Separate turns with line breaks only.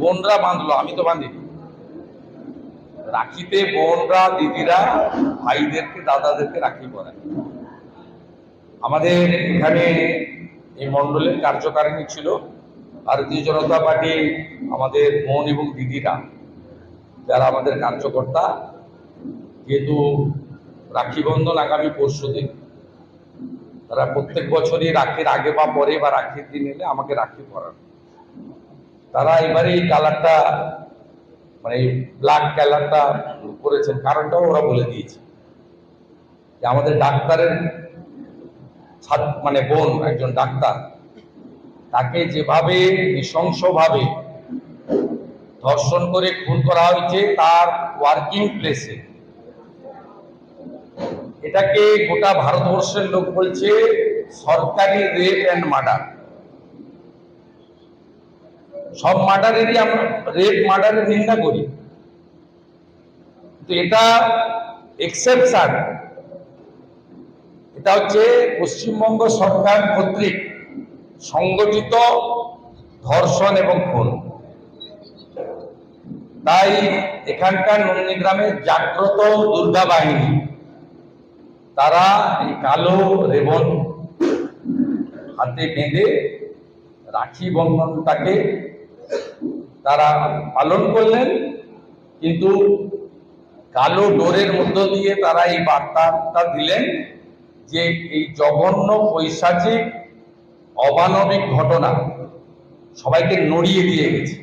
বোনরা বাঁধলো, আমি তো বাঁধিনি। রাখিতে বোনরা, দিদিরা, ভাইদেরকে, দাদাদেরকে রাখি পরায় আমাদের এখানে এই মণ্ডলের কার্যকারিণী ছিল, ভারতীয় জনতা পার্টি, আমাদের বোন এবং দিদিরা। যারা আমাদের কার্যকর্তা, যেহেতু রাখি বন্ধন আগামী পরশু দিন তারা প্রত্যেক বছরই রাখির আগে বা পরে বা রাখির দিন এলে আমাকে রাখি পরান। তারা এবারে এই কালারটা মানে ব্ল্যাক কালারটা করেছেন। কারণটাও ওরা বলে দিয়েছে। যে আমাদের ডাক্তারের মানে বোন, একজন ডাক্তার, তাকে যেভাবে নৃশংসভাবে ধর্ষণ করে খুন করা হয়েছে, তার ওয়ার্কিং প্লেসে এটাকে গোটা ভারতবর্ষের লোক বলছে সরকারি রেপ অ্যান্ড মার্ডার সব মার্ডারেরই আমরা রেপ মার্ডারের নিন্দা করি। কিন্তু এটা এক্সেপশন এটা হচ্ছে পশ্চিমবঙ্গ সরকার কর্তৃক সংগঠিত ধর্ষণ এবং খুন। তাই এখানকার নন্দীগ্রামের জাগ্রত দুর্গা বাহিনী তারা এই কালো রেবন হাতে বেঁধে রাখি বন্ধনটাকে তারা পালন করলেন, কিন্তু কালো ডোরের মধ্য দিয়ে তারা এই বার্তাটা দিলেন যে এই জঘন্য পৈশাচিক অমানবিক ঘটনা সবাইকে নড়িয়ে দিয়ে গেছে।